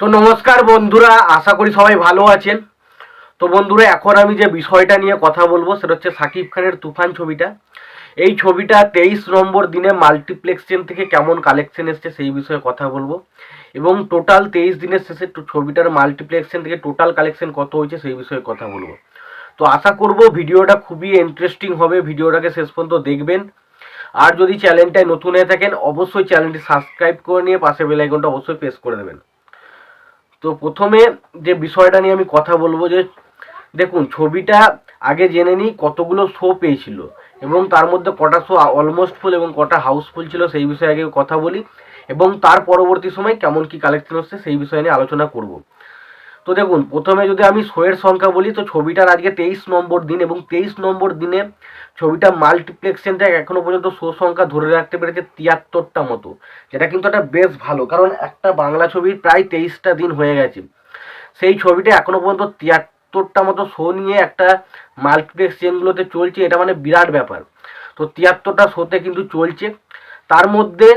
তো নমস্কার বন্ধুরা, আশা করি সবাই ভালো আছেন। তো বন্ধুরা, এখন আমি যে বিষয়টা নিয়ে কথা বলব সেটা হচ্ছে সাকিব খানের তুফান ছবিটা। এই ছবিটা তেইশ নম্বর দিনে মাল্টিপ্লেক্স চেন থেকে কেমন কালেকশন এসছে সেই বিষয়ে কথা বলব। এবং টোটাল তেইশ দিনের শেষে ছবিটার মাল্টিপ্লেক্স চেন থেকে টোটাল কালেকশন কত হয়েছে সেই বিষয়ে কথা বলব। তো আশা করব ভিডিওটা খুবই ইন্টারেস্টিং হবে, ভিডিওটাকে শেষ পর্যন্ত দেখবেন। আর যদি চ্যানেলটায় নতুন হয়ে থাকেন, অবশ্যই চ্যানেলটি সাবস্ক্রাইব করে নিয়ে পাশে বেল আইকনটা অবশ্যই প্রেস করে দেবেন। তো প্রথমে যে বিষয়টা নিয়ে আমি কথা বলব যে, দেখুন, ছবিটা আগে জেনে নিই কতগুলো শো পেয়েছিল এবং তার মধ্যে কটা শো অলমোস্ট ফুল এবং কটা হাউসফুল ছিল সেই বিষয়ে আগে কথা বলি এবং তার পরবর্তী সময় কেমন কি কালেকশন হচ্ছে সেই বিষয় নিয়ে আলোচনা করব। তো দেখুন, প্রথমে যদি আমি শোয়ের সংখ্যা বলি, তো ছবিটার আজকে তেইশ নম্বর দিন এবং তেইশ নম্বর দিনে ছবিটা মাল্টিপ্লেক্সেন থেকে এখনও পর্যন্ত শো সংখ্যা ধরে রাখতে পেরেছে তিয়াত্তরটা মতো, যেটা কিন্তু একটা বেশ ভালো, কারণ একটা বাংলা ছবির প্রায় তেইশটা দিন হয়ে গেছে। সেই ছবিটা এখনও পর্যন্ত তিয়াত্তরটা মতো শো নিয়ে একটা মাল্টিপ্লেক্স চেনগুলোতে চলছে, এটা মানে বিরাট ব্যাপার। তো তিয়াত্তরটা শোতে কিন্তু চলছে। তার মধ্যে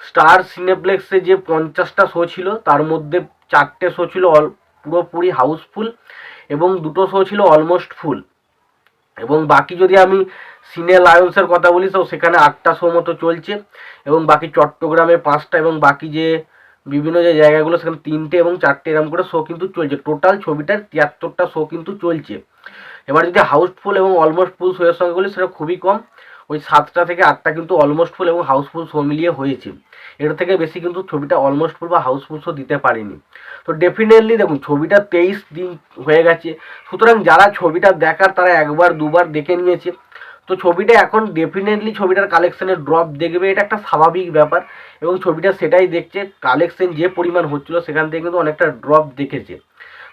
স্টার সিনেপ্লেক্সে যে পঞ্চাশটা শো ছিল, তার মধ্যে চারটে শো ছিল অল পুরোপুরি হাউসফুল এবং দুটো শো ছিল অলমোস্ট ফুল এবং বাকি যদি আমি সিনে লায়ন্সের কথা বলি, তো সেখানে আটটা শো মতো চলছে। এবং বাকি চট্টগ্রামে পাঁচটা এবং বাকি যে বিভিন্ন যে জায়গাগুলো, সেখানে তিনটে এবং চারটে এরকম করে শো কিন্তু চলছে। টোটাল ছবিটার তিয়াত্তরটা শো কিন্তু চলছে। এবার যদি হাউসফুল এবং অলমোস্ট ফুল শোয়ের সঙ্গে বলি, সেটা খুবই কম। ওই সাতটা থেকে আটটা কিন্তু অলমোস্ট ফুল এবং হাউসফুল শো মিলিয়ে হয়েছে। এর থেকে বেশি কিন্তু ছবিটা অলমোস্ট ফুল বা হাউসফুল শো দিতে পারেনি। তো ডেফিনেটলি দেখুন, ছবিটা তেইশ দিন হয়ে গেছে। সুতরাং যারা ছবিটা দেখার তারা একবার, দুবার দেখে নিয়েছে। তো ছবিটা এখন ডেফিনেটলি ছবিটার কালেকশনের ড্রপ দেখবে, এটা একটা স্বাভাবিক ব্যাপার। এবং ছবিটা সেটাই দেখছে কালেকশন যে পরিমাণ হচ্ছিল সেখান থেকে কিন্তু অনেকটা ড্রপ দেখেছে।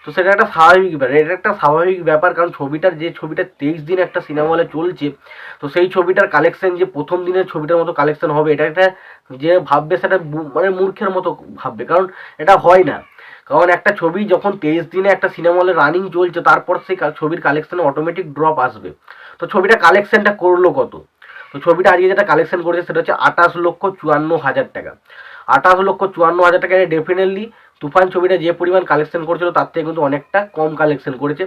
তো সেটা একটা স্বাভাবিক ব্যাপার। এটা একটা স্বাভাবিক ব্যাপার, কারণ ছবিটার যে ছবিটা তেইশ দিন একটা সিনেমা হলে চলছে, তো সেই ছবিটার কালেকশন যে প্রথম দিনের ছবিটার মতো কালেকশন হবে, এটা একটা যে ভাববে সেটা মানে মূর্খের মতো ভাববে, কারণ এটা হয় না। কারণ একটা ছবি যখন তেইশ দিনে একটা সিনেমা হলে রানিং চলছে, তারপর সেই ছবির কালেকশনে অটোমেটিক ড্রপ আসবে। তো ছবিটা কালেকশনটা করল কত? তো ছবিটা আজকে যেটা কালেকশন করেছে, সেটা হচ্ছে আঠাশ লক্ষ চুয়ান্ন হাজার টাকা। আঠাশ লক্ষ চুয়ান্ন হাজার টাকা ডেফিনেটলি তুফান ছবিটা যে পরিমাণ কালেকশন করেছিল, তার থেকে কিন্তু অনেকটা কম কালেকশন করেছে।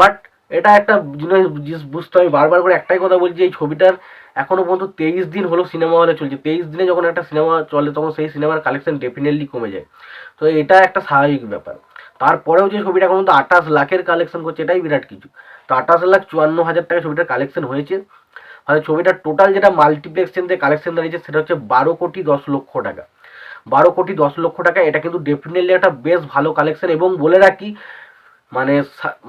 বাট এটা একটা জিনিস বুঝতে আমি বারবার করে একটাই কথা বলছি, এই ছবিটার এখনও পর্যন্ত তেইশ দিন হলো সিনেমা হলে চলছে। তেইশ দিনে যখন একটা সিনেমা চলে, তখন সেই সিনেমার কালেকশন ডেফিনেটলি কমে যায়। তো এটা একটা স্বাভাবিক ব্যাপার। তারপরেও যে ছবিটা এখন পর্যন্ত আঠাশ লাখের কালেকশন করছে, এটাই বিরাট কিছু। তো আঠাশ লাখ চুয়ান্ন হাজার টাকা ছবিটার কালেকশন হয়েছে। আর ছবিটার টোটাল যেটা মাল্টিপ্লেক্স থেকে কালেকশন দাঁড়িয়েছে সেটা হচ্ছে বারো কোটি দশ লক্ষ টাকা। বারো কোটি দশ লক্ষ টাকা, এটা কিন্তু ডেফিনেটলি একটা বেশ ভালো কালেকশন এবং বলে রাখি মানে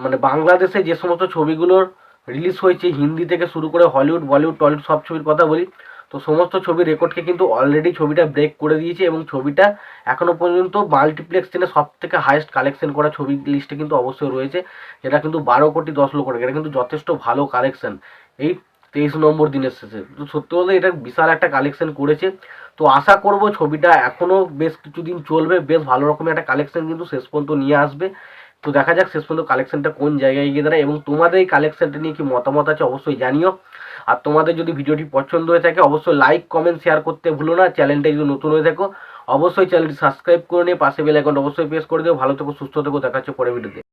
মানে বাংলাদেশে যে সমস্ত ছবিগুলোর রিলিজ হয়েছে, হিন্দি থেকে শুরু করে হলিউড, বলিউড, টলিউড সব ছবির কথা বলি, তো সমস্ত ছবির রেকর্ডকে কিন্তু অলরেডি ছবিটা ব্রেক করে দিয়েছে এবং ছবিটা এখনও পর্যন্ত মাল্টিপ্লেক্স চেনে সব থেকে হাইয়েস্ট কালেকশন করা ছবি লিস্টে কিন্তু অবশ্যই রয়েছে, যেটা কিন্তু বারো কোটি দশ লক্ষ টাকা, এটা কিন্তু যথেষ্ট ভালো কালেকশন এই তেইশ নম্বর দিনের শেষে। তো সত্যি বলতে এটা বিশাল একটা কালেকশন করেছে। তো আশা করব ছবিটা এখনও বেশ কিছুদিন চলবে, বেশ ভালো রকমের একটা কালেকশন কিন্তু শেষ পর্যন্ত নিয়ে আসবে। তো দেখা যাক শেষ পর্যন্ত কালেকশনটা কোন জায়গায় গিয়ে দাঁড়ায়। এবং তোমাদের এই কালেকশনটা নিয়ে কি মতামত আছে অবশ্যই জানিও। আর তোমাদের যদি ভিডিওটি পছন্দ হয়ে থাকে, অবশ্যই লাইক কমেন্ট শেয়ার করতে ভুলো না। চ্যানেলটা যদি নতুন হয়ে থাকো, অবশ্যই চ্যানেলটি সাবস্ক্রাইব করে নিয়ে পাশে বেল আইকনটা অবশ্যই প্রেস করে দিও। ভালো থেকো, সুস্থ থেকো। দেখা হচ্ছে পরে ভিডিওতে